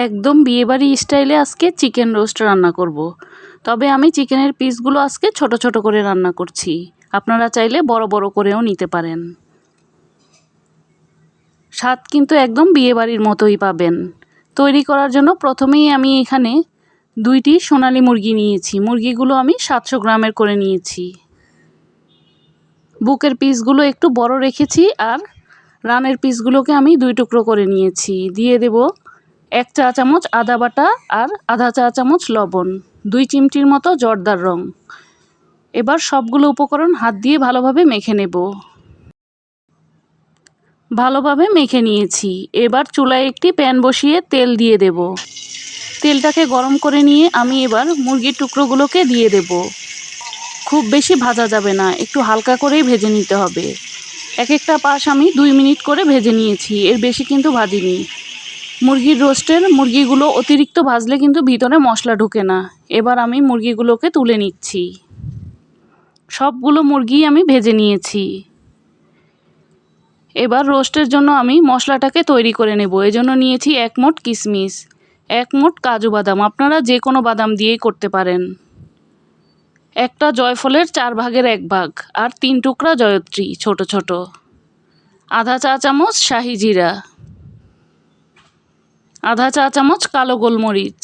একদম বিয়েবাড়ি স্টাইলে আজকে চিকেন রোস্ট রান্না করব। তবে আমি চিকেনের পিসগুলো আজকে ছোট ছোট করে রান্না করছি। আপনারা চাইলে বড় বড় করেও নিতে পারেন। স্বাদ কিন্তু একদম বিয়েবাড়ির মতোই পাবেন। তৈরি করার জন্য প্রথমেই আমি এখানে দুইটি সোনালি মুরগি নিয়েছি। মুরগিগুলো আমি সাতশো গ্রামের করে নিয়েছি। বুকের পিসগুলো একটু বড় রেখেছি আর রানের পিসগুলোকে আমি দুই টুকরো করে নিয়েছি। দিয়ে দেব এক চা চামচ আদা বাটা আর আধা চা চামচ লবণ, দুই চিমটির মতো জর্দার রং। এবার সবগুলো উপকরণ হাত দিয়ে ভালোভাবে মেখে নেব। ভালোভাবে মেখে নিয়েছি। এবার চুলায় একটি প্যান বসিয়ে তেল দিয়ে দেব। তেলটাকে গরম করে নিয়ে আমি এবার মুরগির টুকরোগুলোকে দিয়ে দেব। খুব বেশি ভাজা যাবে না, একটু হালকা করেই ভেজে নিতে হবে। এক একটা পাশ আমি দুই মিনিট করে ভেজে নিয়েছি, এর বেশি কিন্তু ভাজিনি। মুরগির রোস্টের মুরগিগুলো অতিরিক্ত ভাজলে কিন্তু ভিতরে মশলা ঢোকে না। এবার আমি মুরগিগুলোকে তুলে নিচ্ছি। সবগুলো মুরগি আমি ভেজে নিয়েছি। এবার রোস্টের জন্য আমি মশলাটাকে তৈরি করে নেব। এজন্য নিয়েছি এক মোট কিশমিশ এক মোট কাজু বাদাম। আপনারা যে কোনো বাদাম দিয়েই করতে পারেন। একটা জয়ফলের চার ভাগের এক ভাগ আর তিন টুকরা জয়ত্রী, ছোট ছোট। আধা চা চামচ শাহি জিরা। আধা চা চামচ কালো গোলমরিচ।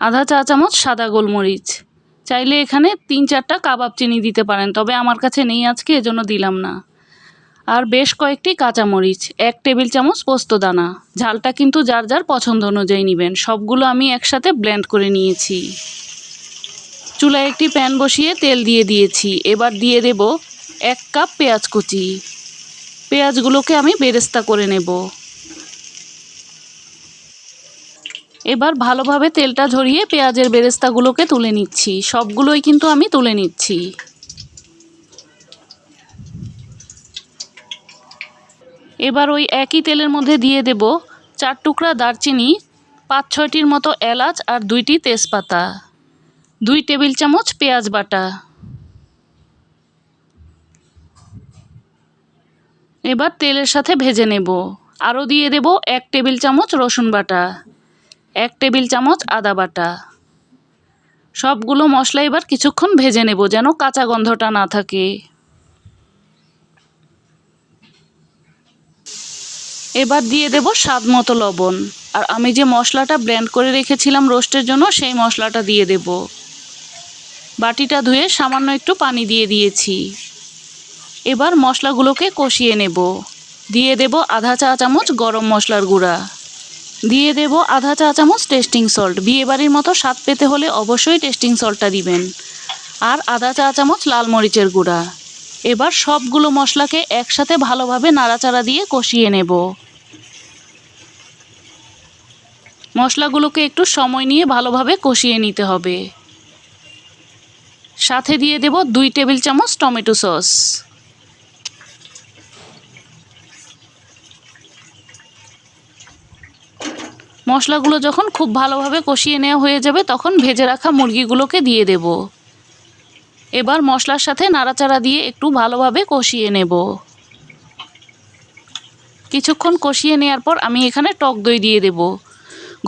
আধা চা চামচ সাদা গোলমরিচ। চাইলে এখানে তিন চারটা কাবাব চিনি দিতে পারেন, তবে আমার কাছে নেই আজকে, এজন্য দিলাম না। আর বেশ কয়েকটি কাঁচামরিচ, এক টেবিল চামচ পোস্তদানা ঝালটা কিন্তু যার যার পছন্দ অনুযায়ী নেবেন, সবগুলো আমি একসাথে ব্লেন্ড করে নিয়েছি। চুলায় একটি প্যান বসিয়ে তেল দিয়ে দিয়েছি। এবার দিয়ে দেব এক কাপ পেঁয়াজ কুচি। পেঁয়াজগুলোকে আমি বেরেস্তা করে নেব। এবার ভালোভাবে তেলটা ঝরিয়ে পেঁয়াজের বেরেস্তাগুলোকে তুলে নিচ্ছি। সবগুলোই কিন্তু আমি তুলে নিচ্ছি। এবার ওই একই তেলের মধ্যে দিয়ে দেব চার টুকরা দারচিনি, পাঁচ ছয়টির মতো এলাচ আর দুইটি তেজপাতা, দুই টেবিল চামচ পেঁয়াজ বাটা। এবার তেলের সাথে ভেজে নেব। আরও দিয়ে দেব এক টেবিল চামচ রসুন বাটা। এক টেবিল চামচ আদা বাটা। সবগুলো মশলা এবার কিছুক্ষণ ভেজে নেব যেন কাঁচা গন্ধটা না থাকে। এবার দিয়ে দেব স্বাদ মতো লবণ। আর আমি যে মশলাটা ব্লেন্ড করে রেখেছিলাম রোস্টের জন্য, সেই মশলাটা দিয়ে দেব। বাটিটা ধুয়ে সামান্য একটু পানি দিয়ে দিয়েছি। এবার মশলাগুলোকে কষিয়ে নেব। দিয়ে দেব আধা চা চামচ গরম মশলার গুঁড়া। দিয়ে দেব আধা চা চামচ টেস্টিং সল্ট। বিয়েবাড়ির মতো স্বাদ পেতে হলে অবশ্যই টেস্টিং সল্টটা দিবেন। আর আধা চা চামচ লাল মরিচের গুঁড়া। এবার সবগুলো মশলাকে একসাথে ভালোভাবে নাড়াচাড়া দিয়ে কষিয়ে নেব। মশলাগুলোকে একটু সময় নিয়ে ভালোভাবে কষিয়ে নিতে হবে। সাথে দিয়ে দেব দুই টেবিল চামচ টমেটো সস। মশলাগুলো যখন খুব ভালোভাবে কষিয়ে নেওয়া হয়ে যাবে, তখন ভেজে রাখা মুরগিগুলোকে দিয়ে দেব। এবার মশলার সাথে নাড়াচাড়া দিয়ে একটু ভালোভাবে কষিয়ে নেব। কিছুক্ষণ কষিয়ে নেওয়ার পর আমি এখানে টক দই দিয়ে দেব।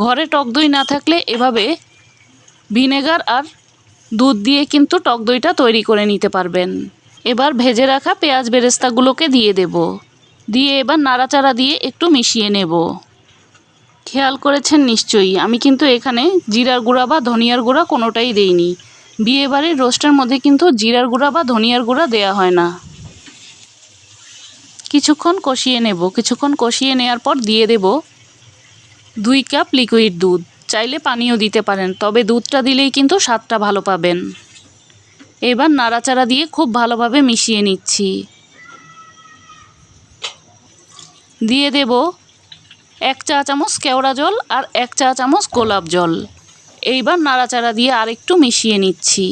ঘরে টক দই না থাকলে এভাবে ভিনেগার আর দুধ দিয়ে কিন্তু টক দইটা তৈরি করে নিতে পারবেন। এবার ভেজে রাখা পেঁয়াজ বেরেস্তাগুলোকে দিয়ে দেব। দিয়ে এবার নাড়াচাড়া দিয়ে একটু মিশিয়ে নেব। খেয়াল করেছেন নিশ্চয়ই। আমি কিন্তু এখানে জিরার গুঁড়া বা ধনিয়ার গুঁড়া কোনোটাই দেইনি। বিয়েবাড়ির রোস্টের মধ্যে কিন্তু জিরার গুঁড়া বা ধনিয়ার গুঁড়া দেয়া হয় না। কিছুক্ষণ কষিয়ে নেব। কিছুক্ষণ কষিয়ে নেওয়ার পর দিয়ে দেব দুই কাপ লিকুইড দুধ। চাইলে পানিও দিতে পারেন, তবে দুধটা দিলেই কিন্তু স্বাদটা ভালো পাবেন। এবার নাড়াচাড়া দিয়ে খুব ভালোভাবে মিশিয়ে নিচ্ছি। দিয়ে দেব এক চা চামচ কেওড়া জল আর এক চা চামচ গোলাপ জল। এইবার নাড়াচাড়া দিয়ে আরেকটু মিশিয়ে নিচ্ছি।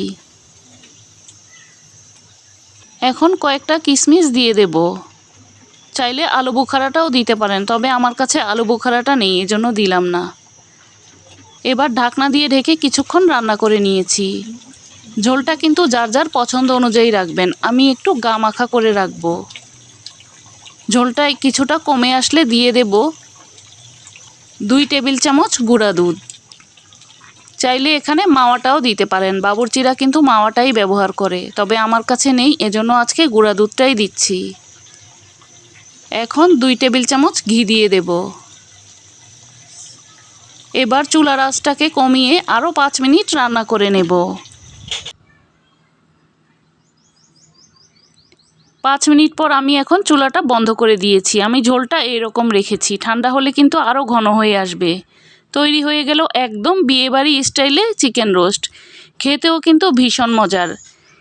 এখন কয়েকটা কিশমিশ দিয়ে দেব। চাইলে আলু বুখারাটাও দিতে পারেন, তবে আমার কাছে আলু বুখারাটা নেই, এজন্য দিলাম না। এবার ঢাকনা দিয়ে ঢেকে কিছুক্ষণ রান্না করে নিয়েছি। ঝোলটা কিন্তু যার যার পছন্দ অনুযায়ী রাখবেন, আমি একটু গা মাখা করে রাখব। ঝোলটা কিছুটা কমে আসলে দিয়ে দেব দুই টেবিল চামচ গুঁড়া দুধ। চাইলে এখানে মাওয়াটাও দিতে পারেন। বাবুরচিরা কিন্তু মাওয়াটাই ব্যবহার করে। তবে আমার কাছে নেই, এজন্য আজকে গুঁড়া দুধটাই দিচ্ছি। এখন দুই টেবিল চামচ ঘি দিয়ে দেব। এবার চুলার আঁচটাকে কমিয়ে আরও পাঁচ মিনিট রান্না করে নেব। পাঁচ মিনিট পর আমি এখন চুলাটা বন্ধ করে দিয়েছি। আমি ঝোলটা এরকম রেখেছি। ঠান্ডা হলে কিন্তু আরও ঘন হয়ে আসবে। তৈরি হয়ে গেল একদম বিয়েবাড়ি স্টাইলে চিকেন রোস্ট। খেতেও কিন্তু ভীষণ মজার।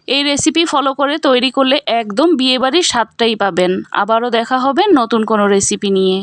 এই রেসিপি ফলো করে তৈরি করলে একদম বিয়েবাড়ির স্বাদটাই পাবেন। আবারও দেখা হবে নতুন কোনো রেসিপি নিয়ে।